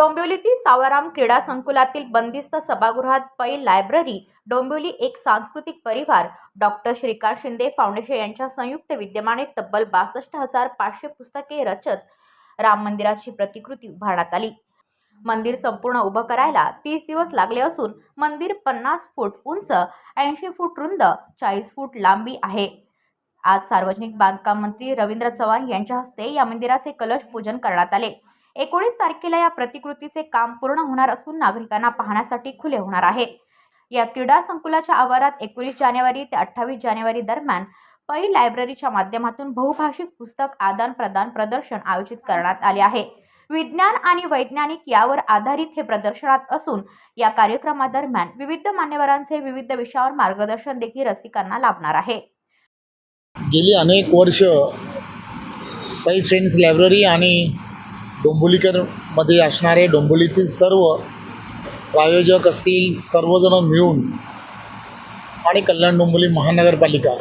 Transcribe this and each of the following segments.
डोंबिवलीतील सावराम क्रीडा संकुलातील बंदिस्त सभागृहात पै लायब्ररी डोंबिवली एक सांस्कृतिक परिवार डॉक्टर श्रीकांत शिंदे फाउंडेशन यांच्या संयुक्त विद्यमाने तब्बल बासष्ट हजार पाचशे पुस्तके रचत राम मंदिराची प्रतिकृती उभारण्यात आली. मंदिर संपूर्ण उभं करायला तीस दिवस लागले असून मंदिर पन्नास फूट उंच ऐंशी फूट रुंद चाळीस फूट लांबी आहे. आज सार्वजनिक बांधकाम मंत्री रवींद्र चव्हाण यांच्या हस्ते या मंदिराचे कलश पूजन करण्यात आले. एकोणीस तारखेला या प्रतिकृतीचे काम पूर्ण होणार असून नागरिकांना पाहण्यासाठी खुले होणार आहे. या क्रीडा संकुलाच्या आवारात एकोणीस जानेवारी ते अठ्ठावीस जानेवारी दरम्यान पै लायब्ररीच्या माध्यमातून बहुभाषिक पुस्तक आदान प्रदान प्रदर्शन आयोजित करण्यात आले आहे. विज्ञान आणि वैज्ञानिक यावर आधारित हे प्रदर्शनात असून या कार्यक्रमादरम्यान विविध मान्यवरांचे विविध विषयावर मार्गदर्शन देखील रसिकांना लाभणार आहे. गेली अनेक वर्ष पै फ्रेंड्स लायब्ररी आणि डोंबुलीकरमध्ये असणारे डोंबुलीतील सर्व प्रायोजक असतील सर्वजण मिळून आणि कल्याण डोंबोली महानगरपालिका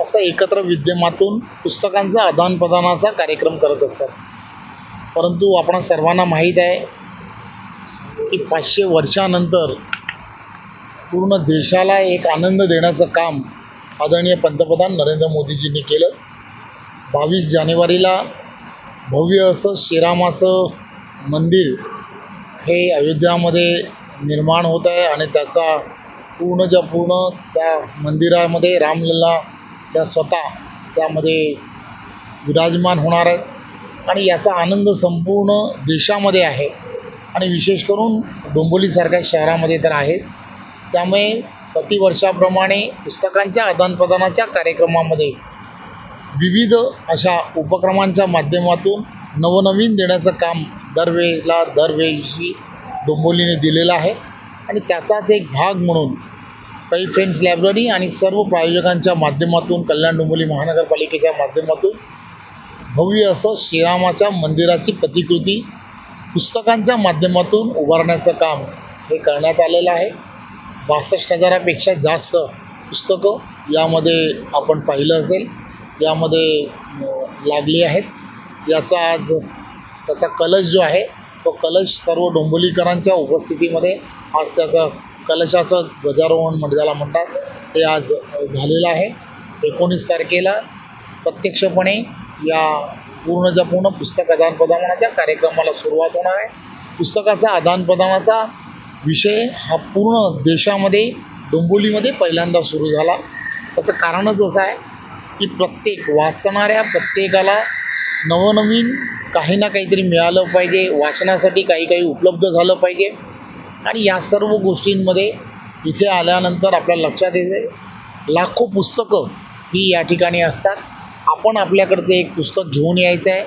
असं एकत्र विद्यमातून पुस्तकांचा आदानप्रदानाचा कार्यक्रम करत असतात. परंतु आपण सर्वांना माहीत आहे की पाचशे वर्षानंतर पूर्ण देशाला एक आनंद देण्याचं काम आदरणीय पंतप्रधान नरेंद्र मोदीजींनी केलं. बावीस जानेवारीला भव्य असं श्रीरामाचं मंदिर हे अयोध्यामध्ये निर्माण होत आहे आणि त्याचा पूर्णच्या पूर्ण त्या मंदिरामध्ये रामलल्ला त्या स्वतः त्यामध्ये विराजमान होणार आहेत आणि याचा आनंद संपूर्ण देशामध्ये आहे. आणि विशेष करून डोंबोलीसारख्या शहरामध्ये तर आहेच. त्यामुळे प्रतिवर्षाप्रमाणे पुस्तकांच्या आदानप्रदानाच्या कार्यक्रमामध्ये विविध अशा उपक्रमांच्या माध्यमातून नवनवीन देण्याचं काम दरवेळेला दरवेळी डोंबोलीने दिलेलं आहे. आणि त्याचाच एक भाग म्हणून काही फ्रेंड्स लायब्ररी आणि सर्व प्रायोजकांच्या माध्यमातून कल्याण डोंबोली महानगरपालिकेच्या माध्यमातून भव्य असं श्रीरामाच्या मंदिराची प्रतिकृती पुस्तकांच्या माध्यमातून उभारण्याचं काम हे करण्यात आलेलं आहे. बासष्ट हजारापेक्षा जास्त पुस्तकं यामध्ये आपण पाहिलं असेल. यामध्ये लागली आहेत. याचा आज त्याचा कलश जो आहे तो कलश सर्व डोंबोलीकरांच्या उपस्थितीमध्ये आज त्याचं कलशाचं ध्वजारोहण म्हणजे ज्याला म्हणतात. ते आज झालेलं आहे. एकोणीस तारखेला प्रत्यक्षपणे या पूर्णच्या पूर्ण पुस्तक आदानप्रदानाच्या कार्यक्रमाला सुरुवात होणार आहे. पुस्तकाचा आदानप्रदानाचा विषय हा पूर्ण देशामध्ये डोंबोलीमध्ये पहिल्यांदा सुरू झाला. त्याचं कारणच असं आहे की प्रत्येक वाचणाऱ्या प्रत्येकाला नवनवीन काही ना काहीतरी मिळालं पाहिजे वाचनासाठी काही काही उपलब्ध झालं पाहिजे. आणि या सर्व गोष्टींमध्ये इथे आल्यानंतर आपल्या लक्षात येते लाखो पुस्तकं ही या ठिकाणी असतात. आपण आपल्याकडचं एक पुस्तक घेऊन यायचं आहे.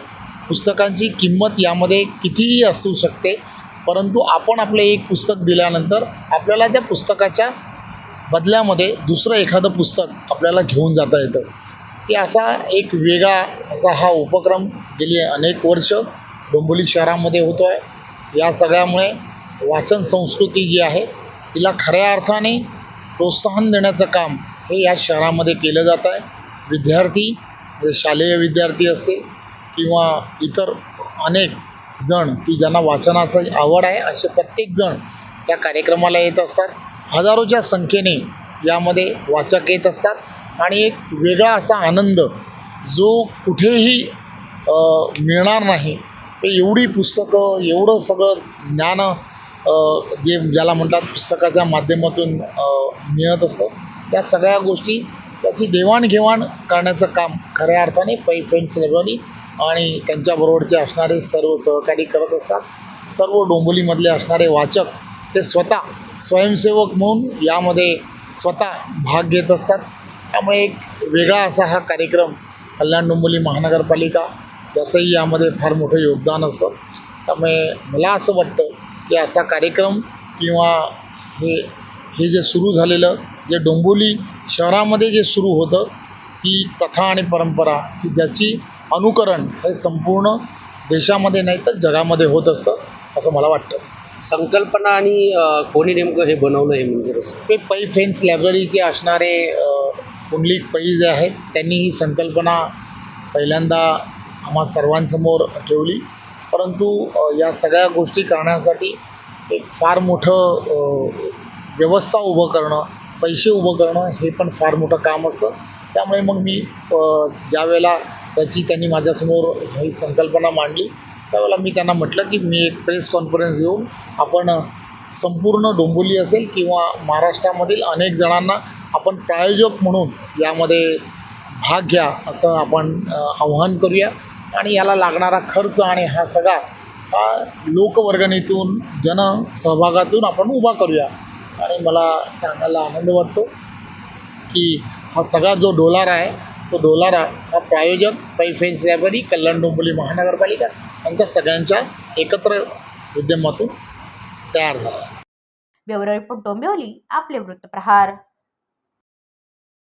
पुस्तकांची किंमत यामध्ये कितीही असू शकते परंतु आपण आपलं एक पुस्तक दिल्यानंतर आपल्याला त्या पुस्तकाच्या बदल्यामध्ये दुसरं एखादं पुस्तक आपल्याला घेऊन जाता येतं. की असा एक वेगळा असा हा उपक्रम गेली अनेक वर्ष डोंबिवली शहरामध्ये होतो आहे या सगळ्यामुळे वाचन संस्कृती जी आहे तिला खऱ्या अर्थाने प्रोत्साहन देण्याचं काम हे या शहरामध्ये केलं जात आहे. विद्यार्थी शालेय विद्यार्थी असतील किंवा इतर अनेक जण की ज्यांना वाचनाची आवड आहे असे प्रत्येकजण या कार्यक्रमाला येत असतात. हजारोच्या संख्येने यामध्ये वाचक येत असतात. आणि एक वेगळा असा आनंद जो कुठेही मिळणार नाही. ते एवढी पुस्तकं एवढं सगळं ज्ञान जे ज्याला म्हणतात पुस्तकाच्या माध्यमातून मिळत असतं. त्या सगळ्या गोष्टी त्याची देवाणघेवाण करण्याचं काम खऱ्या अर्थाने पै फ्रेंड्स लायब्ररी आणि त्यांच्याबरोबरचे असणारे सर्व सहकारी करत असतात. सर्व डोंबोलीमधले असणारे वाचक ते स्वतः स्वयंसेवक म्हणून यामध्ये स्वतः भाग घेत असतात. त्यामुळे एक वेगळा असा हा कार्यक्रम कल्याण डोंबिवली महानगरपालिका याचंही यामध्ये फार मोठं योगदान असतं. त्यामुळे मला असं वाटतं की असा कार्यक्रम किंवा हे हे जे सुरू झालेलं जे डोंबिवली शहरामध्ये जे सुरू होतं ही प्रथा आणि परंपरा की ज्याची अनुकरण हे संपूर्ण देशामध्ये नाही तर जगामध्ये होत असतं असं मला वाटतं. संकल्पना आणि कोणी नेमकं हे बनवलं हे मंदिर असं? ते पै फेन्स लायब्ररीचे असणारे पुंडलिक पै जे आहेत त्यांनी ही संकल्पना पहिल्यांदा आम्हा सर्वांसमोर ठेवली. परंतु या सगळ्या गोष्टी करण्यासाठी एक फार मोठं व्यवस्था उभं करणं पैसे उभं करणं हे पण फार मोठं काम असतं. त्यामुळे मग मी ज्यावेळेला त्याची त्यांनी माझ्यासमोर ही संकल्पना मांडली त्यावेळेला मी त्यांना म्हटलं की मी एक प्रेस कॉन्फरन्स घेऊन आपण संपूर्ण डोंबोली असेल किंवा महाराष्ट्रामधील अनेक जणांना आपण प्रायोजक म्हणून यामध्ये भाग घ्या असं आपण आव्हान करूया. आणि याला लागणारा खर्च आणि हा सगळा हा लोकवर्गणीतून जनसहभागातून आपण उभा करूया. आणि मला सांगायला आनंद वाटतो की हा सगळा जो डोलारा आहे तो डोलारा हा प्रायोजक पैफेन्स लायब्ररी कल्याण डोंबिवली महानगरपालिका यांच्या सगळ्यांच्या एकत्र उद्यमातून तयार झाला. ब्युरो रिपोर्ट डोंबिवली आपले वृत्तप्रहार.